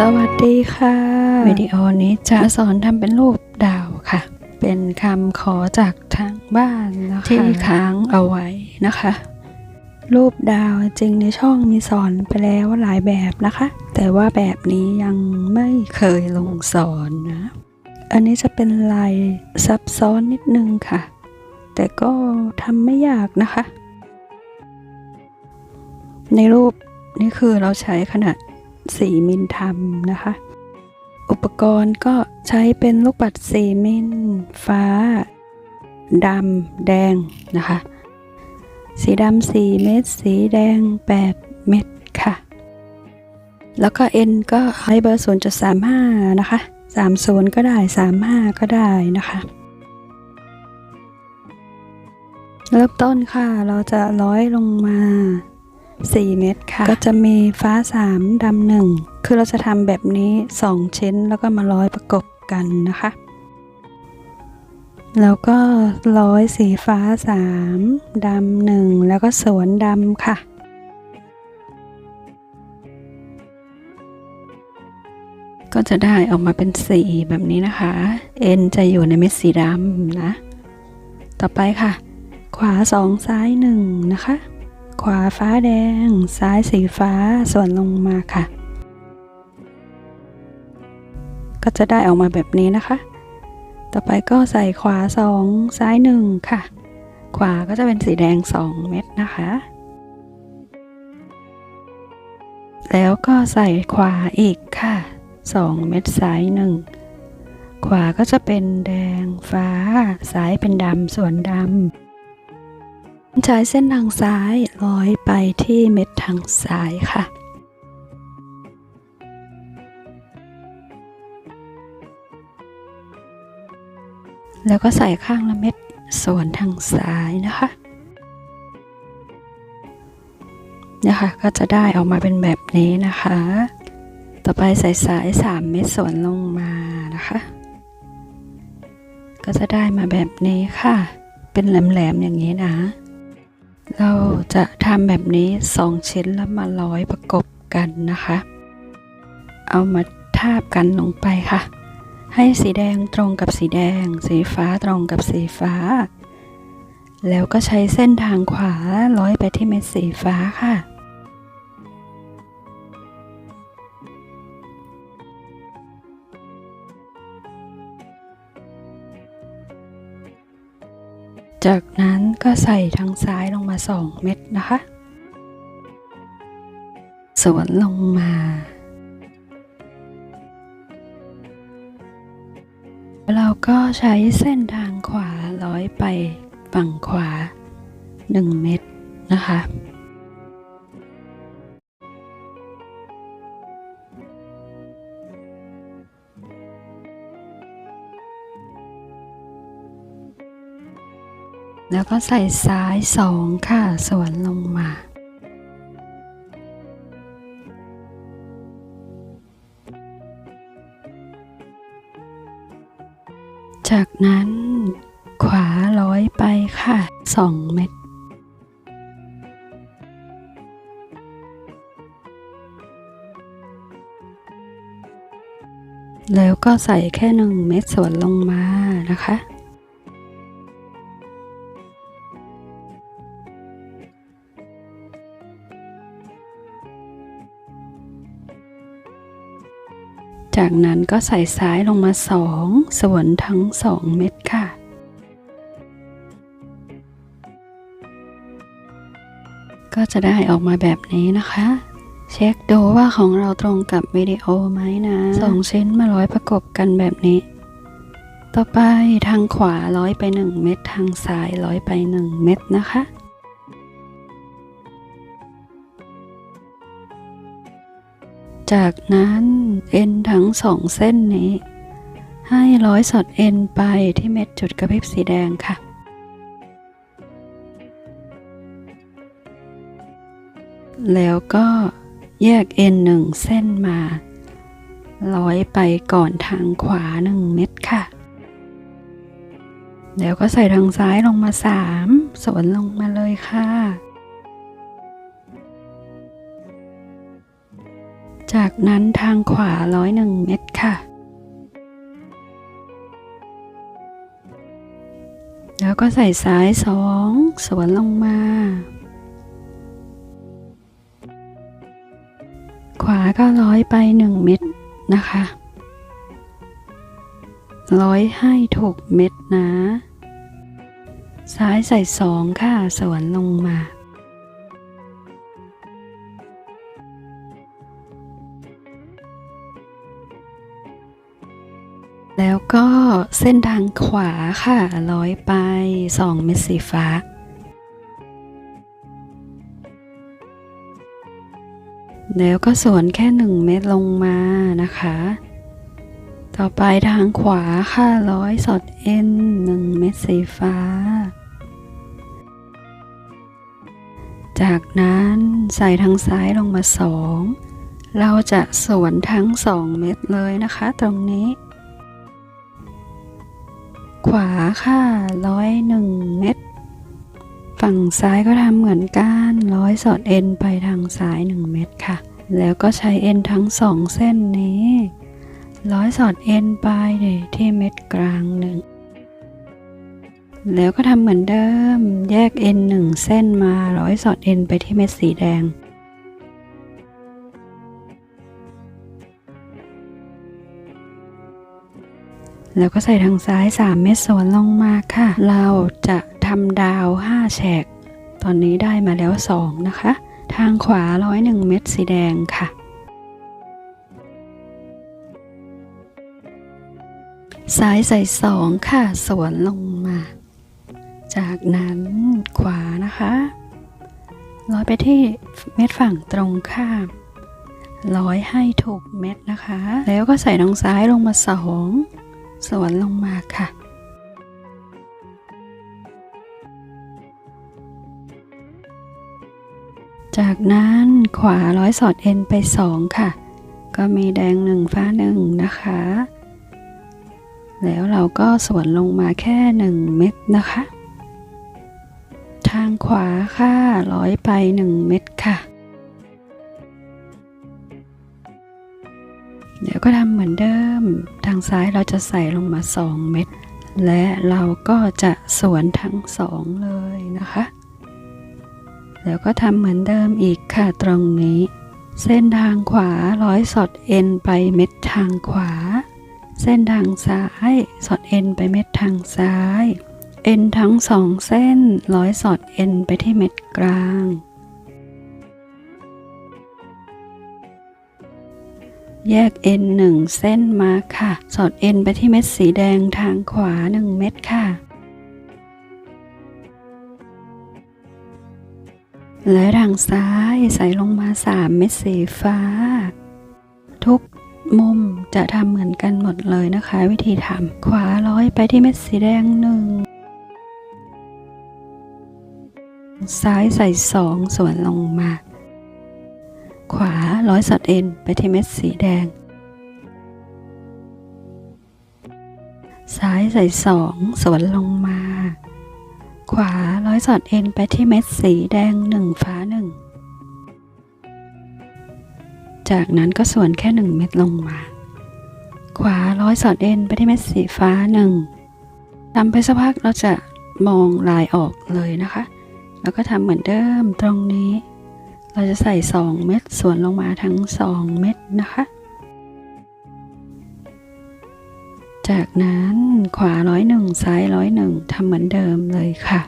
สวัสดีค่ะ วิดีโอนี้จะสอนทำเป็นรูปดาวค่ะ เป็นคำขอจากทางบ้านนะคะที่ค้างเอาไว้นะคะ รูปดาวจริงในช่องมีสอนไปแล้วหลายแบบนะคะ แต่ว่าแบบนี้ยังไม่เคยลงสอนนะ อันนี้จะเป็นลายซับซ้อนนิดนึงค่ะ แต่ก็ทำไม่ยากนะคะ ในรูปนี่คือเราใช้ขนาด 4มิลทำนะคะ อุปกรณ์ก็ใช้เป็นลูกปัด4มิลฟ้าดำแดงนะคะ สีดำ4เม็ดสีแดง 8 เม็ดค่ะ แล้วก็ N ก็ให้เบอร์ 0.35 นะคะ 30 ก็ได้ 35 ก็ได้นะคะเริ่มต้นค่ะ เราจะร้อยลงมา 4 เม็ดค่ะ ก็จะมีฟ้า 3 ดำหนึ่งคือเราจะทำแบบนี้ 2 ชิ้นแล้วก็มาร้อยประกบกันนะคะ แล้วก็ร้อยสีฟ้า 3ดำหนึ่งแล้วก็สวนดำค่ะก็จะได้ออกมาเป็นสีแบบนี้นะคะ N จะอยู่ในเม็ดสีดำนะ ต่อไปค่ะ ขวา2ซ้าย1นะคะ ขวาฟ้าแดง ซ้ายสีฟ้าส่วนลงมาค่ะ ก็จะได้ออกมาแบบนี้นะคะ ต่อไปก็ใส่ขวา 2 ซ้าย 1 ค่ะ ขวาก็จะเป็นสีแดง 2 เม็ดนะคะ แล้วก็ใส่ขวาอีกค่ะ 2 เม็ดซ้าย 1 ขวาก็จะเป็นแดงฟ้า ซ้ายเป็นดำส่วนดำ ใช้เส้นทางซ้ายร้อยไปที่เม็ดทางซ้ายค่ะแล้วก็ใส่ข้างละเม็ดส่วนทางซ้ายนะคะนะคะก็จะได้ออกมาเป็นแบบนี้นะคะ ต่อไปใส่สาย3เม็ดส่วนลงมานะคะ ก็จะได้มาแบบนี้ค่ะ เป็นแหลมๆอย่างนี้นะ เราจะทำแบบนี้สองชิ้นแล้วมาร้อยประกบกันนะคะ เอามาทาบกันลงไปค่ะ ให้สีแดงตรงกับสีแดง สีฟ้าตรงกับสีฟ้า แล้วก็ใช้เส้นทางขวาร้อยไปที่เม็ดสีฟ้าค่ะ จากนั้นก็ใส่ทางซ้ายลงมา2เม็ดนะคะ สวนลงมา เราก็ใช้เส้นทางขวาร้อยไปฝั่งขวา 1 เม็ดนะคะ แล้วก็ใส่ซ้ายสองค่ะ สวนลงมา จากนั้นขวาร้อยไปค่ะสองเม็ดแล้วก็ใส่แค่หนึ่งเม็ดสวนลงมานะคะ จากนั้นก็ใส่ซ้ายลงมาสองส่วนทั้งสองเม็ดค่ะ ก็จะได้ออกมาแบบนี้นะคะ เช็คดูว่าของเราตรงกับวิดีโอไหมนะสองชิ้นมาร้อยประกบกันแบบนี้ ต่อไปทางขวาร้อยไปหนึ่งเม็ดทางซ้ายร้อยไปหนึ่งเม็ดนะคะ จากนั้นเอ็นทั้งสองเส้นนี้ ให้ร้อยสอดเอ็นไปที่เม็ดจุดกระพริบสีแดงค่ะ แล้วก็แยกเอ็นหนึ่งเส้นมา ร้อยไปก่อนทางขวาหนึ่งเม็ดค่ะ แล้วก็ใส่ทางซ้ายลงมาสามสวนลงมาเลยค่ะ จากนั้นทางขวาร้อยหนึ่งเม็ดค่ะ แล้วก็ใส่สายสองสวนลงมา ขวาก็ร้อยไปหนึ่งเม็ดนะคะ ร้อยให้ถูกเม็ดนะ ซ้ายใส่สองค่ะสวนลงมา แล้วก็เส้นทางขวาค่ะร้อยไปสองเม็ดสีฟ้า แล้วก็สวนแค่หนึ่งเม็ดลงมานะคะ ต่อไปทางขวาค่ะร้อยสอดเอ็นหนึ่งเม็ดสีฟ้า จากนั้นใส่ทางซ้ายลงมาสองเราจะสวนทั้งสองเม็ดเลยนะคะตรงนี้ ขวาค่ะร้อยหนึ่งเม็ด ฝั่งซ้ายก็ทำเหมือนกันร้อยสอดเอ็นไปทางซ้ายหนึ่งเม็ดค่ะ แล้วก็ใช้เอ็นทั้งสองเส้นนี้ร้อยสอดเอ็นไปที่เม็ดกลางหนึ่งแล้วก็ทำเหมือนเดิม แยกเอ็นหนึ่งเส้นมาร้อยสอดเอ็นไปที่เม็ดสีแดง แล้วก็ใส่ทางซ้าย 3 เม็ดสวนลงมาค่ะ เราจะทำดาว 5 แฉก ตอนนี้ได้มาแล้ว 2 นะคะ ทางขวาร้อยหนึ่งเม็ดสีแดงค่ะ ซ้ายใส่สองค่ะ สวนลงมา จากนั้นขวานะคะร้อยไปที่เม็ดฝั่งตรงข้ามร้อยให้ถูกเม็ดนะคะ แล้วก็ใส่ทางซ้ายลงมาสอง สวนลงมาค่ะ จากนั้นขวาร้อยสอดเอ็นไปสองค่ะ ก็มีแดงหนึ่งฟ้าหนึ่งนะคะ แล้วเราก็สวนลงมาแค่หนึ่งเม็ดนะคะ ทางขวาค่ะร้อยไปหนึ่งเม็ดค่ะ ก็ทำเหมือนเดิม ทางซ้ายเราจะใส่ลงมา 2 เม็ด และเราก็จะสวนทั้งสองเลยนะคะ แล้วก็ทำเหมือนเดิมอีกค่ะตรงนี้ เส้นทางขวาร้อยสอดเอ็นไปเม็ดทางขวา เส้นทางซ้ายสอดเอ็นไปเม็ดทางซ้าย เอ็นทั้งสองเส้นร้อยสอดเอ็นไปที่เม็ดกลาง แยกเอ็นหนึ่งเส้นมาค่ะ สอดเอ็นไปที่เม็ดสีแดงทางขวาหนึ่งเม็ดค่ะ และทางซ้ายใส่ลงมาสามเม็ดสีฟ้า ทุกมุมจะทำเหมือนกันหมดเลยนะคะ วิธีทำขวาร้อยไปที่เม็ดสีแดงหนึ่งซ้ายใส่สองส่วนลงมา ขวาร้อยสอดเอ็นไปที่เม็ดสีแดง ซ้ายใส่สองสวนลงมา ขวาร้อยสอดเอ็นไปที่เม็ดสีแดงหนึ่งฟ้าหนึ่ง จากนั้นก็สวนแค่หนึ่งเม็ดลงมา ขวาร้อยสอดเอ็นไปที่เม็ดสีฟ้าหนึ่งทำไปสักพักเราจะมองลายออกเลยนะคะ แล้วก็ทำเหมือนเดิมตรงนี้ เราจะใส่ 2 เม็ดส่วนลงมาทั้ง 2 เม็ดนะคะ จากนั้นขวาร้อยหนึ่งซ้ายร้อยหนึ่งทำเหมือนเดิมเลยค่ะ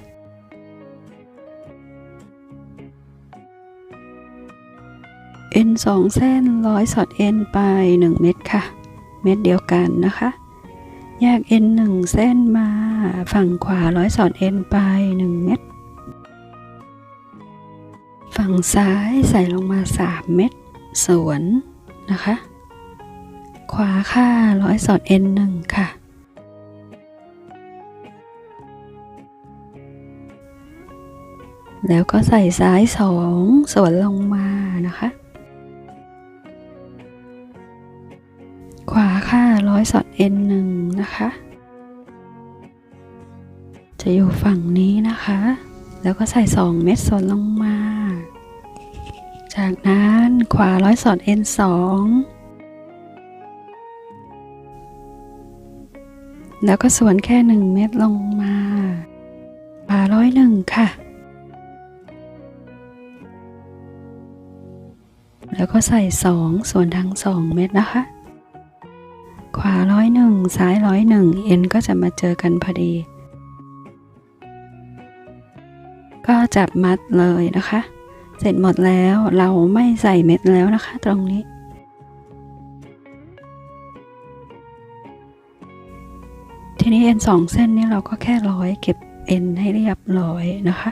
เอ็นสองเส้นร้อยสอดเอ็นไป1เม็ดค่ะ เม็ดเดียวกันนะคะแยกเอ็นหนึ่งเส้นมาฝั่งขวาร้อยสอดเอ็นไป1เม็ด ฝั่งซ้ายใส่ลงมา 3 เม็ดสวนนะคะ ขวาค่ะร้อยสอดเอ็นหนึ่งค่ะ แล้วก็ใส่ซ้ายสองสวนลงมานะคะ ขวาค่ะร้อยสอดเอ็นหนึ่งนะคะ จะอยู่ฝั่งนี้นะคะ แล้วก็ใส่สองเม็ดสวนลงมา จากนั้นขวาร้อยสอดเอ็นสองแล้วก็สวนแค่หนึ่งเม็ดลงมาขวาร้อยหนึ่งค่ะ แล้วก็ใส่สองส่วนทั้งสองเม็ดนะคะ ขวาร้อยหนึ่งซ้ายร้อยหนึ่งเอ็นก็จะมาเจอกันพอดี ก็จับมัดเลยนะคะ เสร็จหมดแล้วเราไม่ใส่เม็ดแล้วนะคะตรงนี้ ทีนี้เอ็นสองเส้นนี้เราก็แค่ร้อยเก็บเอ็นให้เรียบร้อยนะคะ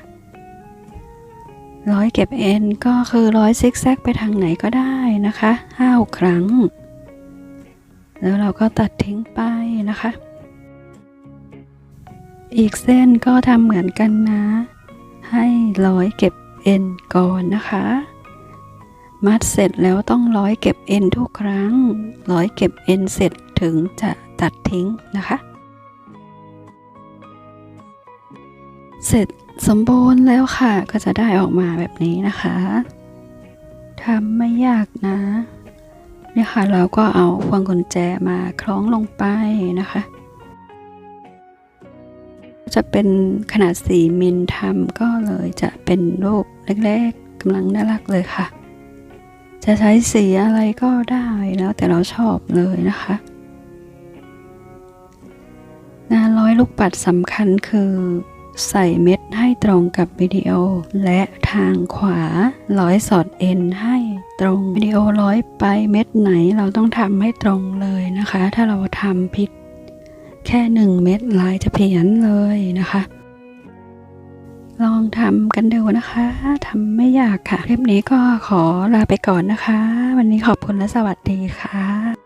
ร้อยเก็บเอ็นก็คือร้อยซิกแซกไปทางไหนก็ได้นะคะห้าครั้ง แล้วเราก็ตัดทิ้งไปนะคะ อีกเส้นก็ทำเหมือนกันนะ ให้ร้อยเก็บ เอ็นก่อนนะคะ มัดเสร็จแล้วต้องร้อยเก็บเอ็นทุกครั้ง ร้อยเก็บเอ็นเสร็จถึงจะตัดทิ้งนะคะ เสร็จสมบูรณ์แล้วค่ะ ก็จะได้ออกมาแบบนี้นะคะทำไม่ยากนะเนี่ยค่ะเราก็เอาพวงกุญแจมาคล้องลงไปนะคะ จะเป็นขนาด 4 มิลทำก็เลยจะเป็นรูปเล็กๆกำลังน่ารักเลยค่ะ จะใช้สีอะไรก็ได้แล้วแต่เราชอบเลยนะคะงานร้อยลูกปัดสำคัญคือใส่เม็ดให้ตรงกับวิดีโอ และทางขวาร้อยสอดเอ็นให้ตรงวิดีโอร้อยไปเม็ดไหนเราต้องทำให้ตรงเลยนะคะ ถ้าเราทำผิด แค่หนึ่งเม็ดลายจะเพียนเลยนะคะ ลองทำกันดูนะคะทำไม่ยากค่ะ คลิปนี้ก็ขอลาไปก่อนนะคะ วันนี้ขอบคุณและสวัสดีค่ะ